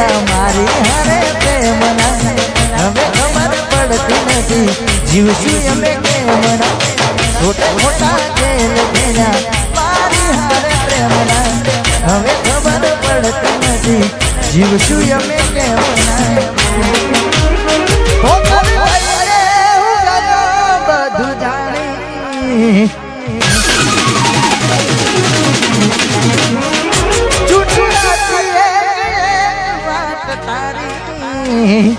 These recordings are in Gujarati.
ગયા મારી હારે પ્રેમના હવે ખબર પડતી નથી જીવશું અમે કેમના ખોટા ખોટા જેલ ગયા મારી હારે પ્રેમના હવે ખબર પડતી નથી જીવશું અમે કેમના હો કવિ ભાઈ રે હું ગાતો બધું જાણી તારી.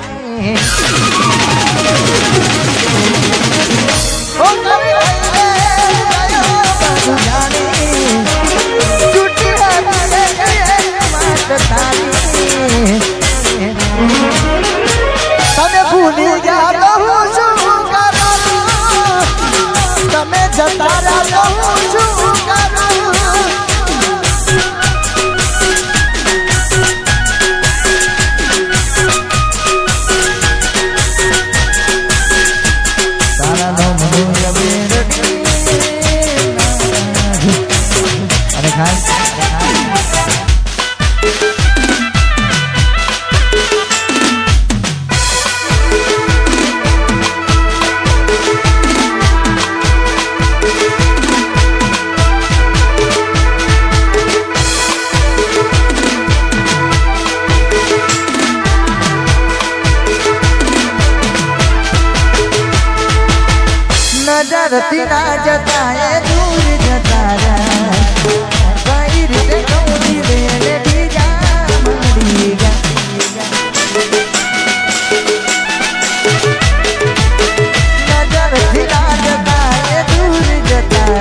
નજરથી ના જતા એ દૂર જતા રહ્યા કઈ રીતે જતા એ દૂર જતા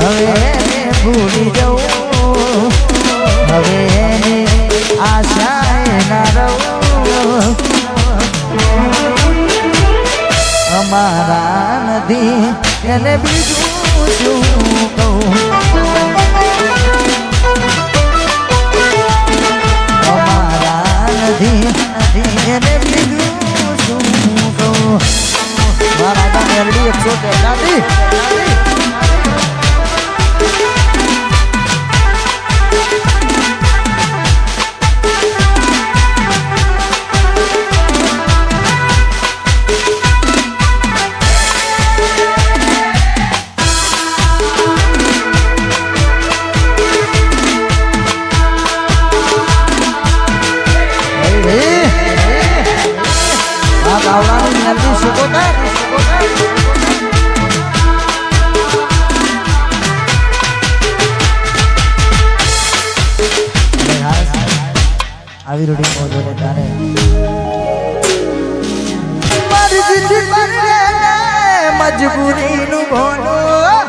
હવે ભૂલી જવું. એને બીજું શું આવી રૂડી મોજો ને તારે મજબૂરી નું ભોલું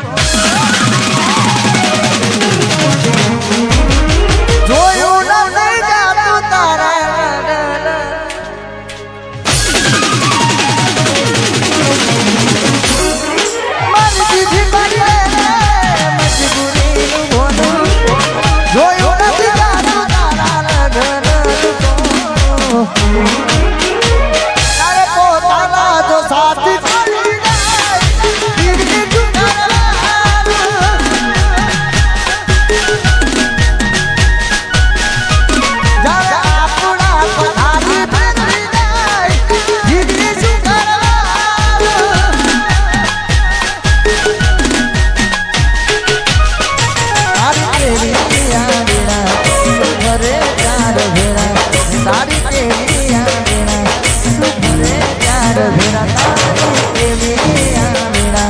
ચાર ભેરા તારી કેવી આંગણા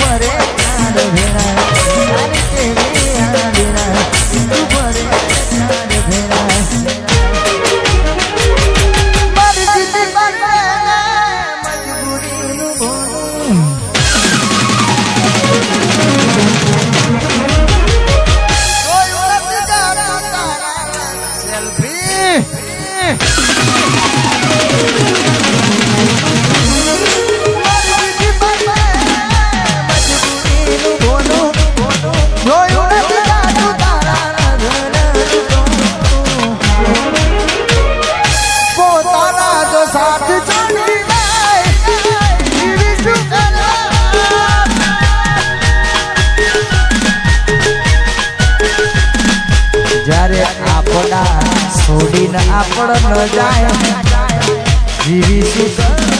ઘરે ચાર ભેરા તારી કેવી આંગણા ઘરે ચાર ભેરા મારી દીદી બને મજબૂરીનું ભોલું સેલ્ફી છોડીને આપણ ન જાય જીવીશું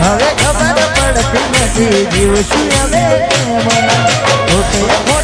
હવે ખબર પડતી નથી જીવશું હવે મના